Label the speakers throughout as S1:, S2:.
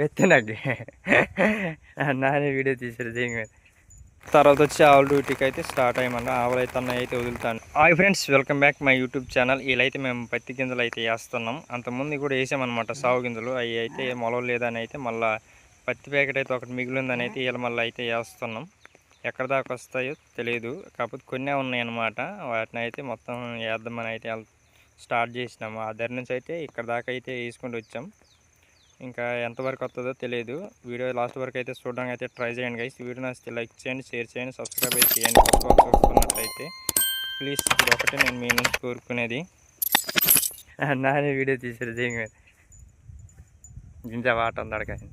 S1: వెత్తనగ్గి నానే వీడియో తీసారు దీని మీద. తర్వాత వచ్చి ఆవుల డ్యూటీకి అయితే స్టార్ట్ అయ్యమన్నా ఆవులు అయితే అన్నయ్య అయితే వదులుతాను hi friends welcome back my YouTube channel వీళ్ళైతే మేము పత్తి గింజలు అయితే వేస్తున్నాం. అంతకుముందు కూడా వేసామన్నమాట సాగు గింజలు. అవి అయితే మొలవలేదని అయితే మళ్ళీ పత్తి ప్యాకెట్ అయితే ఒకటి మిగిలిందని అయితే వీళ్ళు మళ్ళీ అయితే వేస్తున్నాం. ఎక్కడ దాకా వస్తాయో తెలియదు కాకపోతే కొన్నే ఉన్నాయన్నమాట. వాటిని అయితే మొత్తం వేద్దామని అయితే స్టార్ట్ చేసినాము. ఆ దగ్గర నుంచి అయితే ఇక్కడ దాకా అయితే వేసుకుంటూ వచ్చాం. ఇంకా ఎంతవరకు వస్తుందో తెలియదు. వీడియో లాస్ట్ వరకు అయితే చూడడానికి అయితే ట్రై చేయండి గైస్ వీడియో నచ్చితే లైక్ చేయండి షేర్ చేయండి సబ్స్క్రైబ్ అయితే చేయండి. కొత్త వాళ్ళు చూస్తున్నట్లయితే ప్లీజ్ ఇది ఒకటి నేను మీ నుంచి కోరుకునేది. నానే వీడియో తీసారు దీని మీద గింజ వాట ఉందాడు కానీ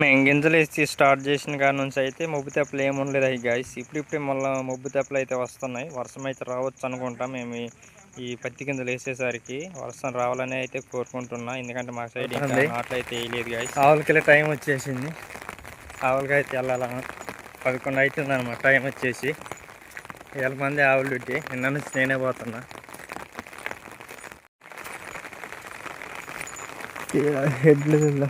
S1: మేము గింజలు వేసి స్టార్ట్ చేసిన కాడ నుంచి అయితే మొబ్బు తెప్పలు ఏమి ఉండలేదు అవి గాయస్ ఇప్పుడిప్పుడే మళ్ళీ మొబ్బు తెప్పలు అయితే వస్తున్నాయి. వర్షం అయితే రావచ్చు అనుకుంటాం. మేము ఈ- పత్తి గింజలు వేసేసరికి వర్షం రావాలని అయితే కోరుకుంటున్నా. ఎందుకంటే మా సైడ్ ఇంకా నాట్లు అయితే వేయలేదు గాయస్ ఆవులకి టైం వచ్చేసింది. ఆవులకి అయితే వెళ్ళాల పదకొండు అవుతుంది అనమాట టైం వచ్చేసి. వేల మంది ఆవులు పెట్టి నిన్న నుంచి నేనే పోతున్నా. హెడ్లు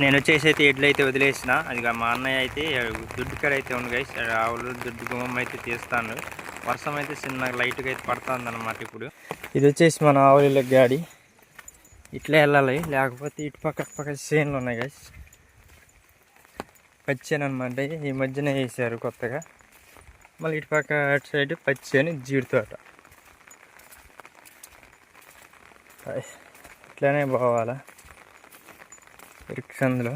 S1: నేను వచ్చేసి అయితే ఎడ్లు అయితే వదిలేసిన. అది మా అన్నయ్య అయితే దుడ్డు కాడ అయితే ఉంది గైస్ ఆవులు దుడ్డు గుమ్మం అయితే తీస్తాను వర్షం అయితే చిన్న లైట్గా అయితే పడుతుంది అనమాట ఇప్పుడు. ఇది వచ్చేసి మన ఆవుల గాడి. ఇట్లా వెళ్ళాలి. లేకపోతే ఇటు పక్క పక్క చేనులు ఉన్నాయి గైస్ పచ్చేనమాట అనమాట ఈ మధ్యన వేసారు కొత్తగా. మళ్ళీ ఇటు పక్క అటు సైడ్ పచ్చేను జీడితోట. ఇట్లానే పోవాలా? ఇరుక్షందులో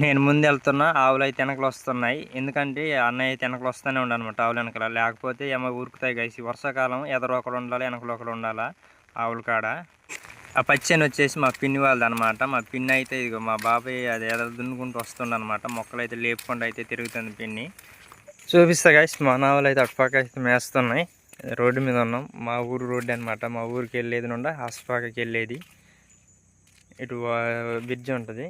S1: నేను ముందు వెళ్తున్నా ఆవులు అయితే వెనకలు వస్తున్నాయి. ఎందుకంటే అన్నయ్య అయితే వెనకలు వస్తూనే ఉండనమాట ఆవులు వెనకల. లేకపోతే ఏమో ఉరుకుతాయి కలిసి వర్షాకాలం ఎదరు ఒకడు ఉండాలి వెనకలు ఒకడు ఉండాలా ఆవుల కాడ. ఆ పచ్చని వచ్చేసి మా పిన్ని వాళ్ళది అనమాట మా పిన్ని అయితే ఇదిగో మా బాబాయ్ అది ఎదరు దున్నుకుంటూ వస్తుండనమాట మొక్కలు అయితే లేపుకుండా అయితే తిరుగుతుంది పిన్ని. చూపిస్తా గాయస్ మా నావలు అయితే అటుపక్క అయితే మేస్తున్నాయి. రోడ్డు మీద ఉన్నాం. మా ఊరు రోడ్డు అనమాట మా ఊరికి వెళ్ళేది నుండి హాస్పాకకి వెళ్ళేది. ఇటు బ్రిడ్జ్ ఉంటుంది.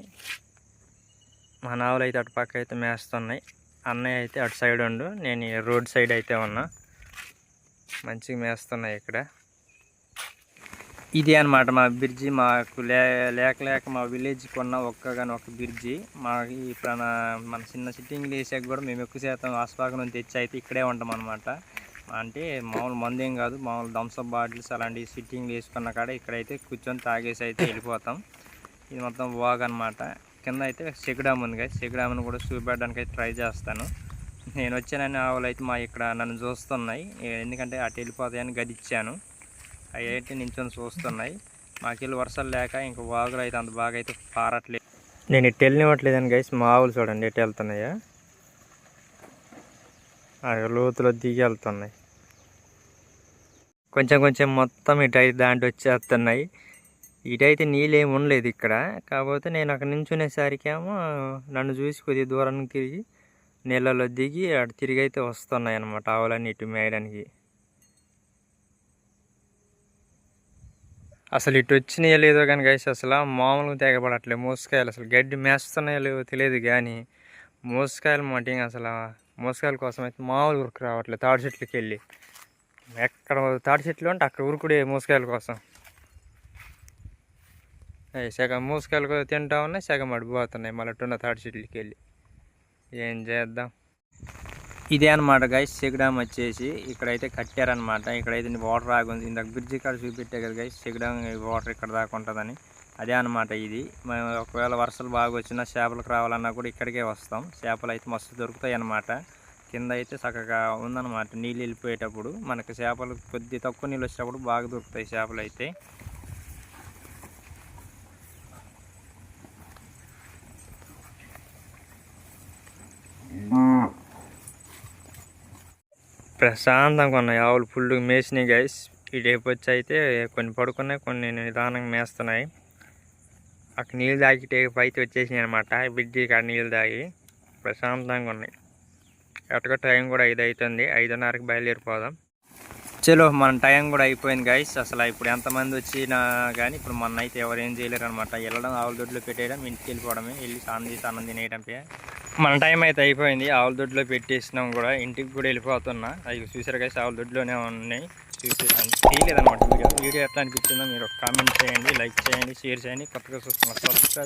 S1: మా నావలు అయితే అటుపక్క అయితే మేస్తున్నాయి. అన్నయ్య అయితే అటు సైడ్ ఉండు. నేను రోడ్ సైడ్ అయితే ఉన్నా. మంచిగా మేస్తున్నాయి ఇక్కడ. ఇది అనమాట మా బ్రిడ్జి. మాకు లే లేక లేక మా విలేజ్కి ఉన్న ఒక్కగాని ఒక బ్రిడ్జి. మా ఇప్పుడు మన చిన్న సిట్టింగ్ వేసాక కూడా మేము ఎక్కువ శాతం ఆస్పాక నుంచి తెచ్చి అయితే ఇక్కడే ఉంటాం అనమాట అంటే మామూలు మందు ఏం కాదు. మామూలు థమ్స్అప్ బాటిల్స్ అలాంటి సిట్టింగ్ వేసుకున్న కాడ ఇక్కడైతే కూర్చొని తాగేసి అయితే వెళ్ళిపోతాం. ఇది మొత్తం వాగ్ అనమాట కింద అయితే చెక్ ఉంది కదా. చెక్ కూడా చూపెట్టడానికి అయితే ట్రై చేస్తాను. నేను వచ్చానని ఆవులు అయితే మా ఇక్కడ నన్ను చూస్తున్నాయి. ఎందుకంటే అటు వెళ్ళిపోతాయని గదిచ్చాను అవి అయితే నించొని చూస్తున్నాయి. మాకు వర్షాలు లేక ఇంక వాగులు అయితే అంత బాగా అయితే పారట్లేదు నేను ఇటు వెళ్ళనివ్వట్లేదని గైస్ మావులు చూడండి ఇటు వెళ్తున్నాయా. అవి లోతులో దిగి వెళ్తున్నాయి. కొంచెం కొంచెం మొత్తం ఇటు అయితే దాంట్లో వచ్చేస్తున్నాయి. ఇటైతే నీళ్ళు ఏమి ఉండలేదు ఇక్కడ. కాకపోతే నేను అక్కడ నించునేసరికేమో నన్ను చూసి కొద్దిగా దూరానికి తిరిగి నీళ్ళలో దిగి అటు తిరిగి అయితే వస్తున్నాయి అన్నమాట ఆవులన్నీ ఇటు మేయడానికి. అసలు ఇటు వచ్చినాయో లేదో కానీ గైస్ అసలు మామూలుగా తెగబడట్లేదు. మోసకాయలు అసలు గడ్డి మేస్తున్నాయో లేదో తెలియదు కానీ మోసకాయలు మటింగ్ అసలు మోసకాయల కోసం అయితే మామూలు ఉరుకు రావట్లేదు. తాడి చెట్లకి వెళ్ళి. ఎక్కడ తాడి చెట్లు ఉంటే అక్కడ ఉరుకుడే మోసకాయల కోసం. అయ్యి సగం మోసకాయలు తింటా ఉన్నాయి సగం అడిపోతున్నాయి. మళ్ళీ ఉన్న తాడి చెట్లకి వెళ్ళి. ఏం చేద్దాం? ఇదే అనమాట గైస్ చెక్ డ్యామ్ వచ్చేసి ఇక్కడైతే కట్టారనమాట ఇక్కడైతే వాటర్ ఆగుంది. ఇందాక బ్రిడ్జి కాడ చూపెట్టే కదా గైస్ చెక్ డ్యామ్ వాటర్ ఇక్కడ దాకా ఉంటుందని. అదే అనమాట ఇది. మేము ఒకవేళ వర్షాలు బాగా వచ్చినా చేపలకు రావాలన్నా కూడా ఇక్కడికే వస్తాం. చేపలు అయితే మస్తు దొరుకుతాయి అన్నమాట. కింద అయితే చక్కగా ఉందన్నమాట. నీళ్ళు వెళ్ళిపోయేటప్పుడు మనకి చేపలు కొద్ది తక్కువ నీళ్ళు వచ్చేటప్పుడు బాగా దొరుకుతాయి చేపలు అయితే. ప్రశాంతంగా ఉన్నాయి. ఆవులు ఫుల్ మేసినాయి గైస్ ఈ టైపు వచ్చి అయితే కొన్ని పడుకున్నాయి కొన్ని నిదానంగా మేస్తున్నాయి. అక్కడ నీళ్ళు తాగి టేపు అయితే వచ్చేసినాయి అనమాట బిడ్డి కాడ నీళ్ళు తాగి ప్రశాంతంగా ఉన్నాయి. ఎట్టగా టైం కూడా ఐదు అవుతుంది ఐదున్నరకి బయలుదేరిపోదాం. చలో మన టైం కూడా అయిపోయింది గైస్ అసలు ఇప్పుడు ఎంతమంది వచ్చినా కానీ ఇప్పుడు మన అయితే ఎవరు ఏం చేయలేరు అనమాట వెళ్ళడం ఆవుల దొడ్లో పెట్టేయడం ఇంటికి వెళ్ళిపోవడమే. వెళ్ళి స్నానం చేసి తినేయడం మన టైం అయితే అయిపోయింది. ఆవుల దొడ్లో పెట్టేసినాం కూడా. ఇంటికి కూడా వెళ్ళిపోతున్నా. అవి చూసారు కదా ఆవుల దొడ్లోనే ఉన్నాయి. చూసి తీయలేదన్నమాట వీడియో. వీడియో ఎట్లా అనిపించిందో మీరు కామెంట్ చేయండి లైక్ చేయండి షేర్ చేయండి. కొత్తగా చూస్తున్నారు. సబ్స్క్రైబ్